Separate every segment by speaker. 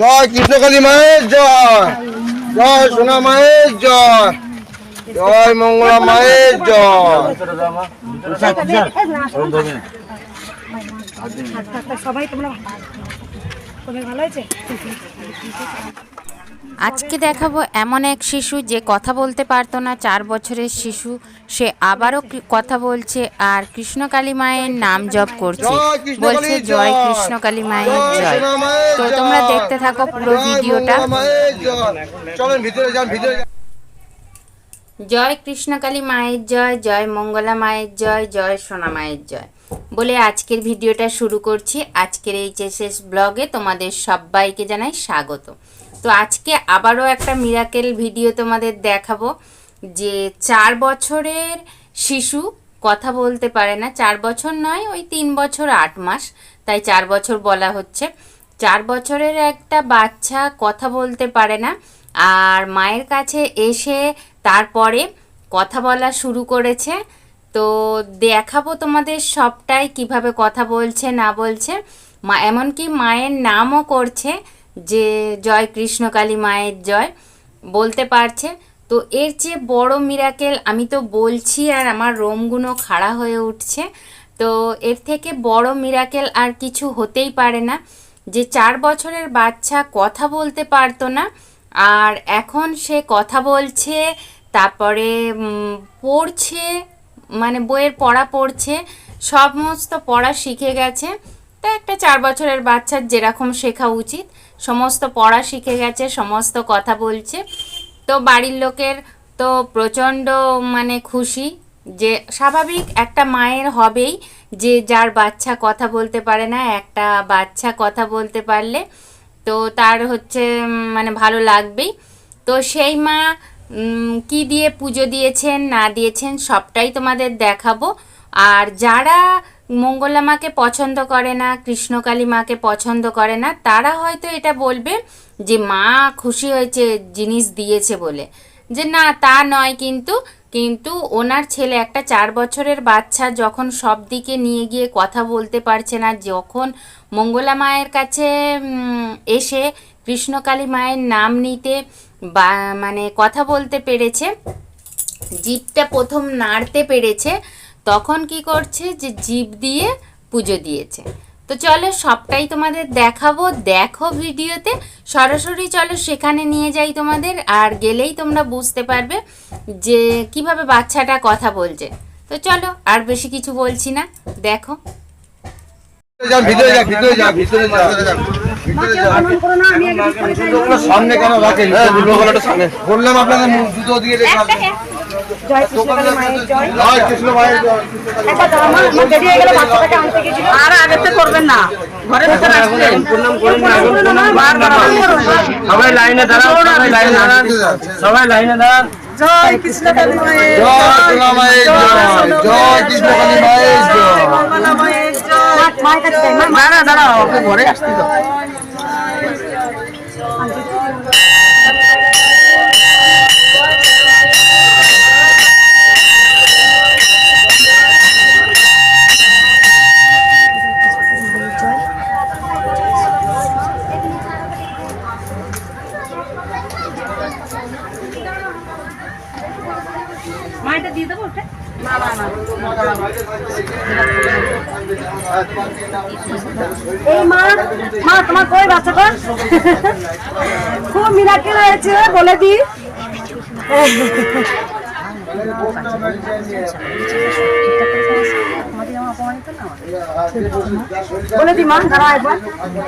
Speaker 1: জয় কৃষ্ণকালী মায়ের জয়। জয় সোনা মায়ের জয়। জয় মঙ্গলা মায়ের জয়।
Speaker 2: সবাই তোমরা ভালো আছে।
Speaker 3: আজকে দেখাবো এমন এক শিশু যে কথা বলতে পারতো না। চার বছরের শিশু সে আবারও কথা বলছে আর কৃষ্ণকালী মায়ের নাম জপ করছে। বলছে জয়
Speaker 1: জয়।
Speaker 3: কৃষ্ণকালী মায়ের
Speaker 1: জয়
Speaker 3: জয়। তো তোমরা দেখতে থাকো পুরো ভিডিওটা।
Speaker 1: জয়।
Speaker 3: কৃষ্ণকালী মায়ের জয় জয় মঙ্গলা মায়ের জয় জয় সোনা মায়ের জয়। বলে আজকের ভিডিওটা শুরু করছি। আজকের এই শেষ ব্লগে তোমাদের সবাইকে জানাই স্বাগত। তো আজকে আবারও একটা মিরাকেল ভিডিও তোমাদের দেখাবো, যে চার বছরের শিশু কথা বলতে পারে না। চার বছর নয়, ওই তিন বছর আট মাস, তাই চার বছর বলা হচ্ছে। চার বছরের একটা বাচ্চা কথা বলতে পারে না, আর মায়ের কাছে এসে তারপরে কথা বলা শুরু করেছে। তো দেখাবো তোমাদের সবটাই, কীভাবে কথা বলছে, না বলছে। মা, এমনকি মায়ের নামও করছে। যে জয় কৃষ্ণকালী মায়ের জয় বলতে পারছে। তো এর চেয়ে বড় মিরাকেল আমি তো বলছি আর আমার রোমগুলো খাড়া হয়ে উঠছে। তো এর থেকে বড় মিরাকেল আর কিছু হতেই পারে না। যে চার বছরের বাচ্চা কথা বলতে পারতো না, আর এখন সে কথা বলছে, তারপরে পড়ছে মানে বইয়ের পড়া পড়ছে, সমস্ত পড়া শিখে গেছে। তা একটা চার বছরের বাচ্চার যেরকম শেখা উচিত, সমস্ত পড়া শিখে গেছে, সমস্ত কথা বলছে। তো বাড়ির লোকের তো প্রচণ্ড মানে খুশি যে স্বাভাবিক একটা মায়ের হবেই যে যার বাচ্চা কথা বলতে পারে না, একটা বাচ্চা কথা বলতে পারলে তো তার হচ্ছে মানে ভালো লাগবেই। তো সেই মা কি দিয়ে পুজো দিয়েছেন, না দিয়েছেন সবটাই তোমাদের দেখাবো। আর যারা মঙ্গলা মাকে পছন্দ করে না, কৃষ্ণকালী মাকে পছন্দ করে না, তারা হয়তো এটা বলবে যে মা খুশি হয়েছে, জিনিস দিয়েছে বলে। যে না, তা নয় কিন্তু কিন্তু ওনার ছেলে একটা চার বছরের বাচ্চা যখন সব দিকে নিয়ে গিয়ে কথা বলতে পারছে না, যখন মঙ্গলা মায়ের কাছে এসে কৃষ্ণকালী মায়ের নাম নিতে বা মানে কথা বলতে পেরেছে, জিভটা প্রথম নাড়তে পেরেছে তখন কি করছে যে জিভ দিয়ে পুজো দিয়েছে। তো চলো সবটাই তোমাদের দেখাবো দেখো ভিডিওতে। সরাসরি চলো সেখানে নিয়ে যাই তোমাদের আর গেলেই তোমরা বুঝতে পারবে যে কীভাবে বাচ্চাটা কথা বলছে। তো চলো আর বেশি কিছু বলছি না দেখো।
Speaker 1: ভিতরে ভিতরে ভিতরে সামনে কেন রাখেন? বললাম আপনাদের মুখ জুতো দিয়ে।
Speaker 2: জয় কৃষ্ণকালী মায়ের জয়।
Speaker 1: জয় কৃষ্ণ মায়ের জয়।
Speaker 2: একটা জামা আমার দেরি হয়ে গেল বাচ্চাটাকে আনতে গেছিল
Speaker 4: আর আগেতে করবেন না। ঘরে ভিতরে আসবেন। সবাই লাইনে দাঁড়ান সবাই লাইনে দাঁড়ান। সবাই লাইনে দাঁড়ান। জয় কৃষ্ণকালী মায়ের
Speaker 1: জয়। জয় জয়। কৃষ্ণকালী মায়ের জয়।
Speaker 4: মায়ের জয়।
Speaker 2: মা- মায়ের কাছে মা
Speaker 4: না না দাঁড়াও ঘরে আসতে দাও।
Speaker 2: মায়েরটা দিয়ে দেবো ওটা এই মা মা তোমার কই বাচ্চা কর খুব মিরাকেল হয়েছে বলে দি। বলে দি মা দাঁড়া একবার।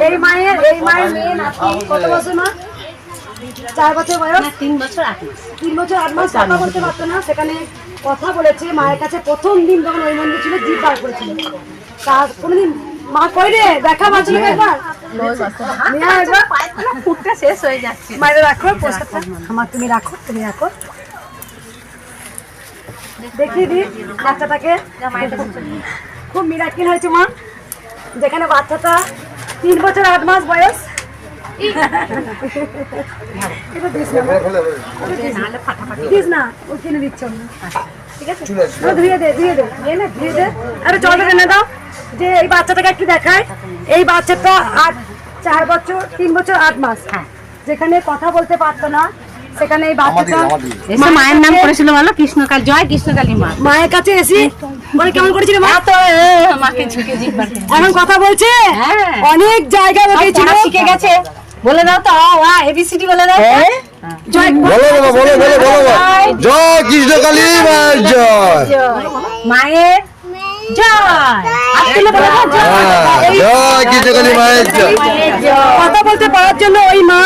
Speaker 2: এই মায়ের এই মায়ের মেয়ে নাতি কত বছর মা? চার বছর বয়স? তিন বছর আট মাস। তিন বছর আট মাস কথা বলতে পারতো না। সেখানে কথা বলেছে মায়ের কাছে প্রথম দিন যখন ওই মন্দির ছিল জিভ বার করেছিল। তার কোনোদিন মা কই রে দেখা পাচ্ছিল একবার?
Speaker 4: ফুটটা শেষ হয়ে যাচ্ছে।
Speaker 2: মায়ের রাখো আমার তুমি রাখো তুমি রাখো। দেখিয়ে দি বাচ্চাটাকে। খুব মিরাকিল হয়েছে মা। যেখানে বাচ্চাটা তিন বছর আট মাস বয়স। যে এই বাচ্চাটাকে একটু দেখায় এই বাচ্চাটা আট চার বছর তিন বছর আট মাস
Speaker 5: হ্যাঁ।
Speaker 2: যেখানে কথা বলতে পারতো না সেখানে এই বাচ্চাটা
Speaker 5: মায়ের নাম করেছিল বলো কৃষ্ণকাল জয় কৃষ্ণকালী মা
Speaker 2: মায়ের কাছে এসে বলে কেমন করেছিল মা?
Speaker 5: তো ঝুঁকে
Speaker 2: এখন কথা বলছে।
Speaker 5: হ্যাঁ।
Speaker 2: অনেক জায়গায় গেছিল
Speaker 5: শিখে গেছে। বলে দাও তো আ এবিসিডি বলে দাও
Speaker 2: জয়।
Speaker 1: বলো বাবা বলো বলো বলো জয়। কৃষ্ণ কালী মায়ের জয়।
Speaker 5: মায়ের জয়। বলে দাও জয়।
Speaker 1: হ্যাঁ, জয় কৃষ্ণকালী মায়ের জয়।
Speaker 2: কথা বলতে পারার জন্য ওই মা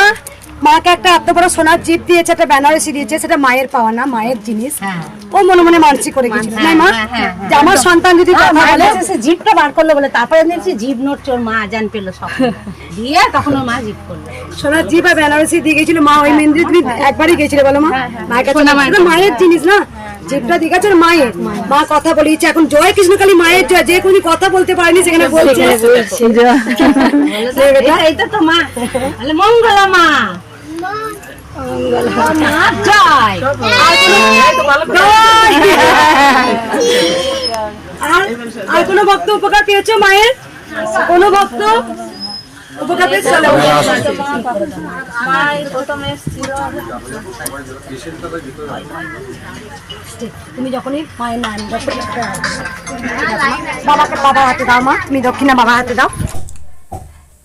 Speaker 2: মাকে একটা এত বড় সোনার জিপ দিয়েছে একটা বেনারসি দিয়েছে সেটা মায়ের পাওয়া না মায়ের জিনিস।
Speaker 5: হ্যাঁ।
Speaker 2: ও মনে মনে মানসিক করে গেছিল। তাই মা
Speaker 5: হ্যাঁ, হ্যাঁ,
Speaker 2: যে আমার সন্তান যদি কথা বলে
Speaker 5: সে জিভটা বার করল বলে তারপরে দেখছি জিভ নোট চোর মা জান পেল সব। দিয়ে তখন ওর মা জিভ করল।
Speaker 2: সোনার জিপ আর বেনারসি দিয়ে গেছিল মা ওই মন্দিরে তুমি একবারই গেছিলে বলো মা? মায়ের কাছে মায়ের জিনিস না জিপটা দিয়ে গেছে মায়ের। মা কথা বলিয়েছে এখন জয় কৃষ্ণকালী মায়ের জয় যে কোনো কথা বলতে পারেনি সেখানে বলছে।
Speaker 5: এইটা- তো মা। মঙ্গলা মা।
Speaker 2: আর কোনো ভক্ত উপকার পেয়েছ মায়ের কোনো ভক্ত উপকার তুমি যখনই মায়ের নাম বাবাকে বাবা হাতে দাও মা, তুমি দক্ষিণা বাবা হাতে দাও।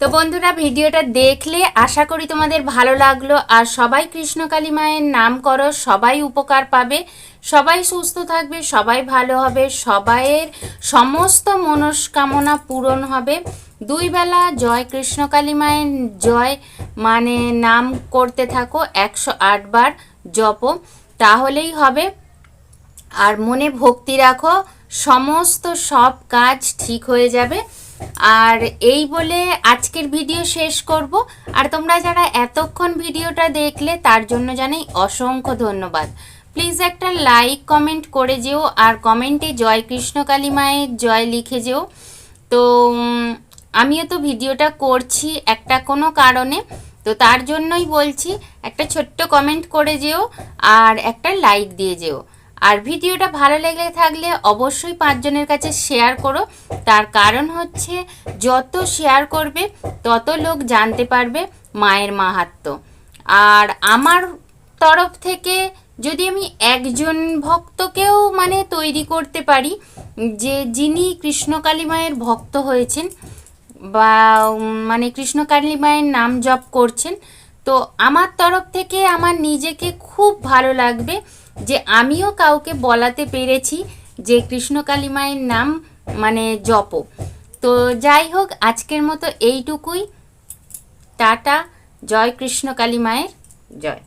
Speaker 3: তো বন্ধুরা, ভিডিওটা দেখলে আশা করি তোমাদের ভালো লাগল। আর সবাই কৃষ্ণকালী মায়ের নাম করো, সবাই উপকার পাবে, সবাই সুস্থ থাকবে, সবাই ভালো হবে, সবাইয়ের সমস্ত মনস্কামনা পূরণ হবে। দুই বেলা জয় কৃষ্ণকালী মায়ের, জয় মানে নাম করতে থাকো, একশো বার জপ, তাহলেই হবে। আর মনে ভক্তি রাখো, সমস্ত সব কাজ ঠিক হয়ে যাবে। আর এই বলে আজকের ভিডিও শেষ করব। আর তোমরা যারা এতক্ষণ ভিডিওটা দেখলে, তার জন্য জানাই অসংখ্য ধন্যবাদ। প্লিজ একটা লাইক, কমেন্ট করে যেও, আর কমেন্টে জয় কৃষ্ণকালী মায়ের জয় লিখে যেও। তো আমিও তো ভিডিওটা করছি একটা কোনো কারণে। তো তার জন্যই বলছি, একটা ছোট্ট কমেন্ট করে যেও, আর একটা লাইক দিয়ে যেও। আর ভিডিওটা ভালো লেগে থাকলে অবশ্যই পাঁচজনের কাছে শেয়ার করো। তার কারণ হচ্ছে, যত শেয়ার করবে, তত লোক জানতে পারবে মায়ের মাহাত্ম্য আর আমার তরফ থেকে যদি আমি একজন ভক্তকেও মানে তৈরি করতে পারি, যে যিনি কৃষ্ণকালী মায়ের ভক্ত হয়েছেন বা মানে কৃষ্ণকালী মায়ের নাম জপ করছেন, তো আমার তরফ থেকে আমার নিজেকে খুব ভালো লাগবে। যে আমিও কাউকে বলাতে পেরেছি যে কৃষ্ণকালী মায়ের নাম মানে জপ। তো যাই হোক, আজকের মতো এইটুকুই। টাটা, জয় কৃষ্ণকালী মায়ের, জয়।